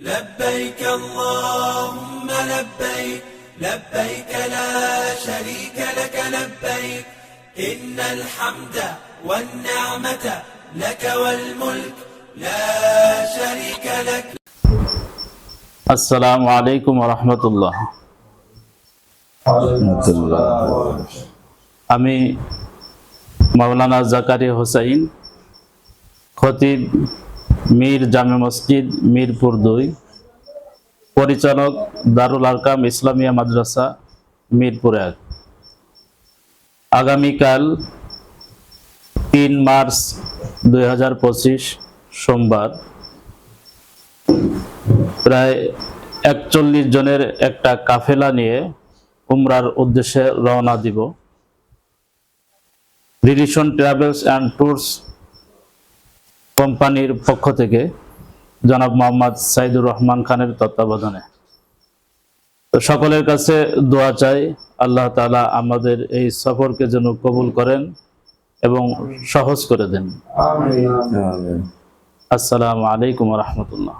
لبيك اللهم لبيك لبيك لا شريك لك لبيك إن الحمد والنعمة لك والملك لا شريك لك আসসালামু আলাইকুম রহমতুল্লাহ আমি মাওলানা জাকারি হোসাইন খতিব মীর জামে মসজিদ, মিরপুর দুই। পরিচালক দারুল আরকাম ইসলামিয়া মাদ্রাসা, মিরপুর এক। আগামীকাল তিন মার্চ দুই সোমবার প্রায় একচল্লিশ জনের একটা কাফেলা নিয়ে উমরার উদ্দেশ্যে রওনা দিব। রিলিশন, ট্রাভেলস অ্যান্ড ট্যুরস কোম্পানির পক্ষ থেকে জনাব মোহাম্মদ সাইদুর রহমান খানের তত্ত্বাবধানে। তো সকলের কাছে দোয়া চাই আল্লাহ তাআলা আমাদের এই সফরকে যেন কবুল করেন এবং সহজ করে দেন। আসসালামু আলাইকুম রহমতুল্লাহ।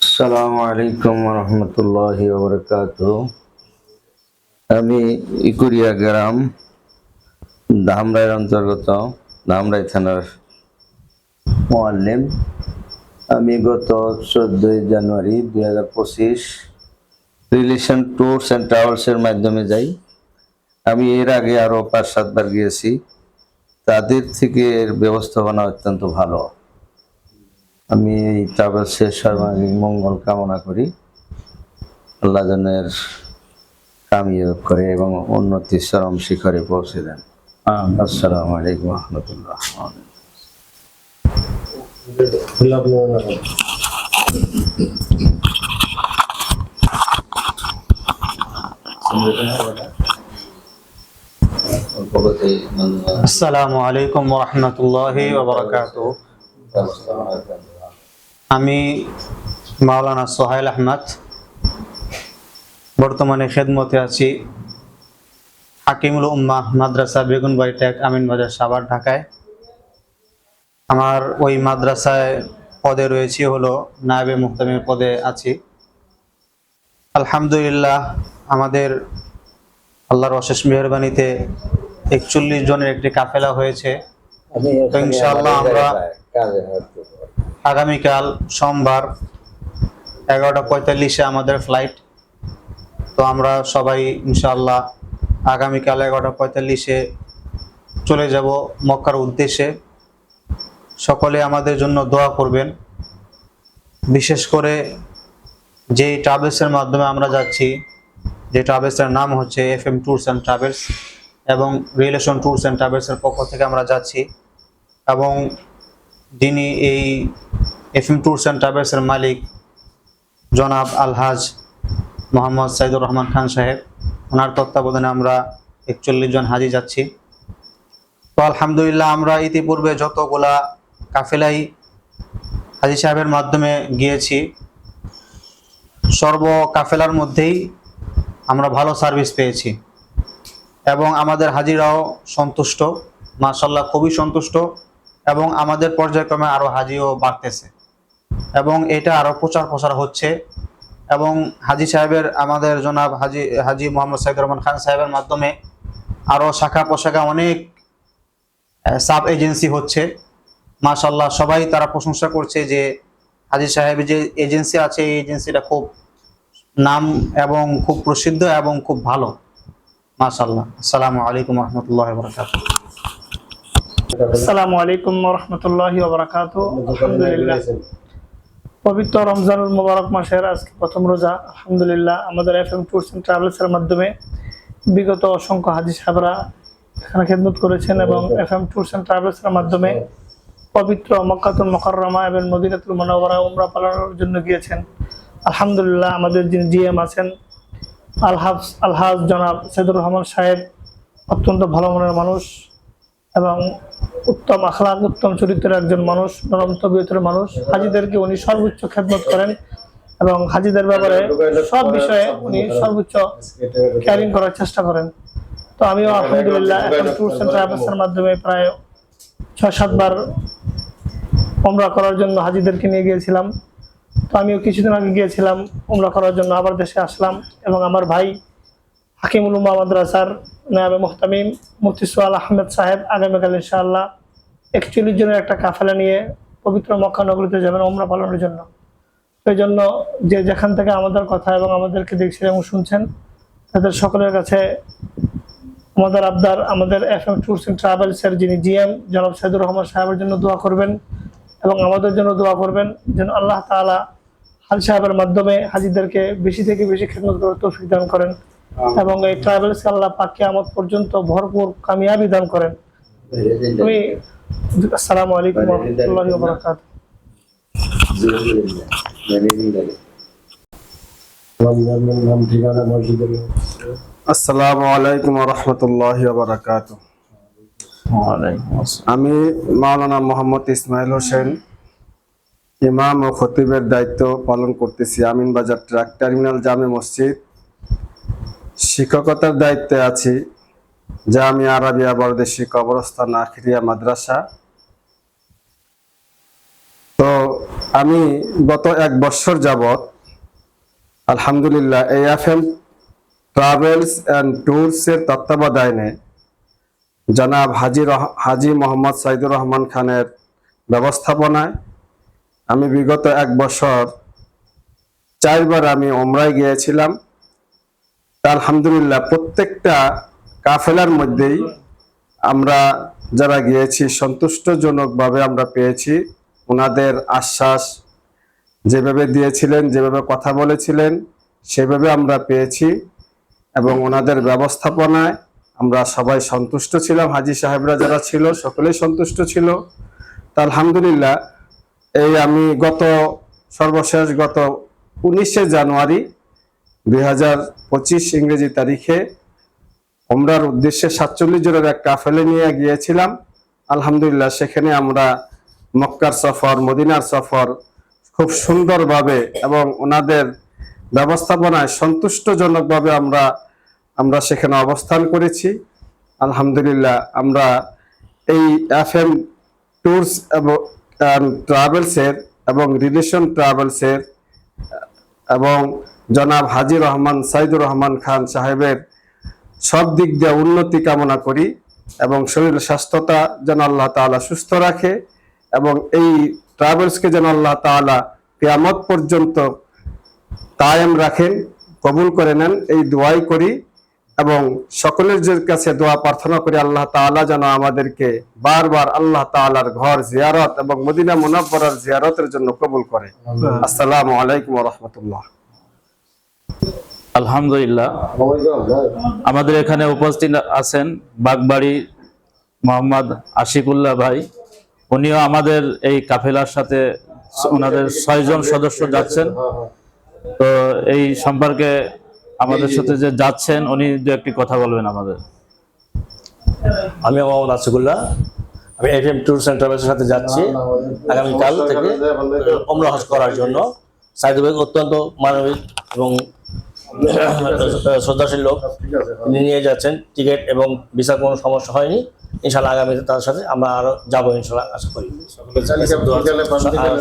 আসসালামু আলাইকুম রহমতুল্লাহ আমি ইকুরিয়া গ্রাম ধামরাইয়ের অন্তর্গত ধামরাই থানার মোয়াল্লিম। আমি গত চোদ্দই জানুয়ারি দুই হাজার পঁচিশ রিলেশন ট্যুরস অ্যান্ড ট্রাভেলসের মাধ্যমে যাই। আমি এর আগে আরও পাঁচ, সাতবার গিয়েছি। তাদের থেকে এর ব্যবস্থাপনা অত্যন্ত ভালো। আমি এই ট্রাভেলসের সর্বাঙ্গীন মঙ্গল কামনা করি। আল্লাহ জনের কামিয়াব করে এবং উন্নতির চরম শিখরে পৌঁছে দেন। আসসালামু আলাইকুম আসসালামু আলাইকুম আমি মাওলানা সোহাইল আহমদ বর্তমানে খেদমতে আছি। হাকিমুল উম্মাহ মাদ্রাসা বেগুনবাড়ি ট্যাক আমিনবাজার সাভার ঢাকায়। আমার ওই মাদ্রাসায় পদে রয়েছি হলো নায়েবে মুহতামির পদে আছি। আলহামদুলিল্লাহ আমাদের আল্লাহর অশেষ মেহরবানিতে একচল্লিশ জনের একটি কাফেলা হয়েছে। তো ইনশাআল্লাহ আমরা আগামীকাল সোমবার এগারোটা পঁয়তাল্লিশে আমাদের ফ্লাইট তো আমরা সবাই ইনশাআল্লাহ আগামীকাল এগারোটা পঁয়তাল্লিশে চলে যাব মক্কার উদ্দেশ্যে। সকলে আমাদের জন্য দোয়া করবেন। বিশেষ করে যেই ট্রাভেলসের মাধ্যমে আমরা যাচ্ছি, যে ট্রাভেলসের নাম হচ্ছে F M tours and travels এবং রিলেশন ট্যুরস অ্যান্ড ট্রাভেলসের পক্ষ থেকে আমরা যাচ্ছি এবং যিনি এই এফ এম ট্যুরস অ্যান্ড ট্রাভেলসের মালিক জনাব আলহাজ মোহাম্মদ সাইদুর রহমান খান সাহেব ওনার তত্ত্বাবধানে আমরা একচল্লিশ জন হাজি যাচ্ছি। তো আলহামদুলিল্লাহ আমরা ইতিপূর্বে যতগুলা কাফেলাই হাজি সাহেবের মাধ্যমে গিয়েছি, সর্ব কাফেলার মধ্যেই আমরা ভালো সার্ভিস পেয়েছি। এবং আমাদের হাজিরাও সন্তুষ্ট মার্শাল্লাহ খুবই সন্তুষ্ট এবং আমাদের পর্যায়ক্রমে আরও হাজিও বাড়তেছে। এবং এটা আরও প্রচার প্রসার হচ্ছে। এবং হাজি সাহেবের আমাদের জনাব হাজি হাজি মোহাম্মদ সাইদুর রহমান খান সাহেবের মাধ্যমে আরও শাখা পোশাখা অনেক সাব এজেন্সি হচ্ছে। মাশাল্লাহ সবাই তারা প্রশংসা করছে যে হাজি সাহেবের যে এজেন্সি আছে এই এজেন্সিটা খুব নাম এবং খুব প্রসিদ্ধ এবং খুব ভালো। মাশাল্লাহ আসসালামু আলাইকুম রহমতুল্লাহ বরকাত আসসালামু আলাইকুম রহমতুল্লাহ বারাকাত আলহামদুলিল্লাহ পবিত্র রমজানুল মোবারক মাসের আজকে প্রথম রোজা, আলহামদুলিল্লাহ। আমাদের এফ এম ট্যুরস অ্যান্ড ট্রাভেলসের মাধ্যমে বিগত অসংখ্য হাজি সাহেবরা এখানে খেদমত করেছেন এবং এফ এম ট্যুরস অ্যান্ড ট্রাভেলসের মাধ্যমে পবিত্র মক্কাতুল মকররমা এবং মদিনাতুল মনোবরা উমরা পালনের জন্য গিয়েছেন। আলহামদুলিল্লাহ, আমাদের যিনি জিএম আছেন আলহাজ আলহাজ জনাব সৈদুর রহমান সাহেব অত্যন্ত ভালো মনের মানুষ। এবং উত্তম আখলাক, উত্তম চরিত্রের একজন মানুষ, নরম তবিয়তের মানুষ। হাজিদেরকে উনি সর্বোচ্চ খেদমত করেন এবং হাজিদের ব্যাপারে সব বিষয়ে উনি সর্বোচ্চ কেয়ারিং করার চেষ্টা করেন। তো আমিও আলহামদুলিল্লাহ এখন ট্যুরস অ্যান্ড ট্রাভেলসের মাধ্যমে প্রায় ছয় সাতবার ওমরা করার জন্য হাজিদেরকে নিয়ে গিয়েছিলাম। তো আমিও কিছুদিন আগে গিয়েছিলাম ওমরা করার জন্য, আবার দেশে আসলাম এবং আমার ভাই হাকিমুল মাদ্রাসার নায়াবে মোহতামিম মুফতি সোয়াল আহমেদ সাহেব আগামীকাল ইনশাআল্লাহ একচল্লিশ জনের একটা কাফেলা নিয়ে পবিত্র মক্কা নগরীতে যাবেন ওমরা পালনের জন্য। সেই জন্য যে যেখান থেকে আমাদের কথা এবং আমাদেরকে দেখছেন এবং শুনছেন, তাদের সকলের কাছে আমাদের আবদার, আমাদের এফ এম ট্যুরস অ্যান্ড ট্রাভেলসের যিনি জিএম জনাব সাইদুর রহমান সাহেবের জন্য দোয়া করবেন এবং আমাদের জন্য দোয়া করবেন যেন আল্লাহ তাআলা হাল সাহেবের মাধ্যমে হাজিদেরকে বেশি থেকে বেশি খেদমত করার তৌফিক দান করেন। এবং এই ট্রাভেলস আল্লাহ পাক কিয়ামত পর্যন্ত ভরপুর কামিয়াবি দান করেন। আমি আসসালামু আলাইকুম রহমতুল্লাহি ওয়া বারাকাতুহু। আসসালামু আলাইকুম রহমতুল্লাহ বারাকাত। আমি মাওলানা মোহাম্মদ ইসমাইল হোসেন ইমাম ও খতিবের দায়িত্ব পালন করতেছি আমিন বাজার ট্রাক টার্মিনাল জামে মসজিদ। শিক্ষকতার দায়িত্বে আছি। জামি আরাবিয়া বরদেশি কবরস্থান আখিরিয়া মাদ্রাসা। তো আমি গত এক বছর যাবৎ আলহামদুলিল্লাহ এই এফ এম ট্রাভেলস অ্যান্ড ট্যুরসের তত্ত্বাবধানে জনাব হাজি হাজি মোহাম্মদ সাইদুর রহমান খানের ব্যবস্থাপনায় আমি বিগত এক বছর চারবার আমি ওমরায় গিয়েছিলাম। আলহামদুলিল্লাহ প্রত্যেকটা কাফেলার মধ্যেই আমরা যারা গিয়েছি, সন্তুষ্টজনকভাবে আমরা পেয়েছি। ওনাদের আশ্বাস যেভাবে দিয়েছিলেন, যেভাবে কথা বলেছিলেন, সেভাবে আমরা পেয়েছি এবং ওনাদের ব্যবস্থাপনায় আমরা সবাই সন্তুষ্ট ছিলাম। হাজি সাহেবরা যারা ছিল, সকলেই সন্তুষ্ট ছিল। তা আলহামদুলিল্লাহ, এই আমি গত সর্বশেষ গত উনিশে জানুয়ারি দুই হাজার পঁচিশ ইংরেজি তারিখে ওমরার উদ্দেশ্যে সাতচল্লিশ জনের এক কাফেলে নিয়ে গিয়েছিলাম। আলহামদুলিল্লাহ, সেখানে আমরা মক্কার সফর, মদিনার সফর খুব সুন্দরভাবে এবং ওনাদের ব্যবস্থাপনায় সন্তুষ্টজনকভাবে আমরা আমরা সেখানে অবস্থান করেছি। আলহামদুলিল্লাহ, আমরা এই এফ এম ট্যুরস এবং ট্রাভেলসের এবং রিলেশন ট্রাভেলসের এবং জনাব হাজি রহমান সাইদুর রহমান খান সাহেবের সব দিক দিয়ে উন্নতি কামনা করি এবং শরীর স্বাস্থ্যতা যেন আল্লাহ তাআলা সুস্থ রাখে এবং এই ট্রাভেলসকে যেন আল্লাহ তাআলা কেয়ামত পর্যন্ত কায়েম রাখেন কবুল করে নেন এই দোয়াই করি এবং সকলের কাছে দোয়া প্রার্থনা করি আল্লাহ তাআলা যেন আমাদেরকে বারবার আল্লাহ তাআলার ঘর জিয়ারত এবং মদিনা মুনাব্বরার জিয়ারতের জন্য কবুল করে। আসসালামু আলাইকুম রাহমাতুল্লাহ। আলহামদুলিল্লাহ। আমাদের এখানে উপস্থিত আছেন বাগবাড়ি মোহাম্মদ আশিকুল্লাহ ভাই। উনিও আমাদের এই কাফেলার সাথে ওনাদের ছয়জন সদস্য যাচ্ছেন। তো এই সম্পর্কে আমাদের সাথে যে যাচ্ছেন উনি দু একটি কথা বলবেন আমাদের। আমি মোহাম্মদ আসিকুল্লাহ আমি এফ এম ট্যুরস অ্যান্ড ট্রাভেলসের সাথে যাচ্ছি আগামীকাল থেকে। ওমরা হজ করার জন্য। সাইদুল ভাই অত্যন্ত মানবিক এবং শ্রদ্ধাশীল লোক তিনি নিয়ে যাচ্ছেন টিকিট এবং ভিসার কোনো সমস্যা হয়নি। ইনশাল্লাহ আগামীতে তার সাথে আমরা আরও যাব ইনশাল্লাহ আশা করি।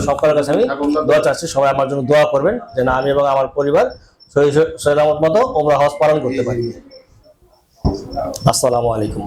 সকলের কাছে আমি দোয়া চাচ্ছি সবাই আমার জন্য দোয়া করবেন যে না আমি এবং আমার পরিবার সৈলামত মতো ওমরা হজ পালন করতে পারি। আসসালামু আলাইকুম।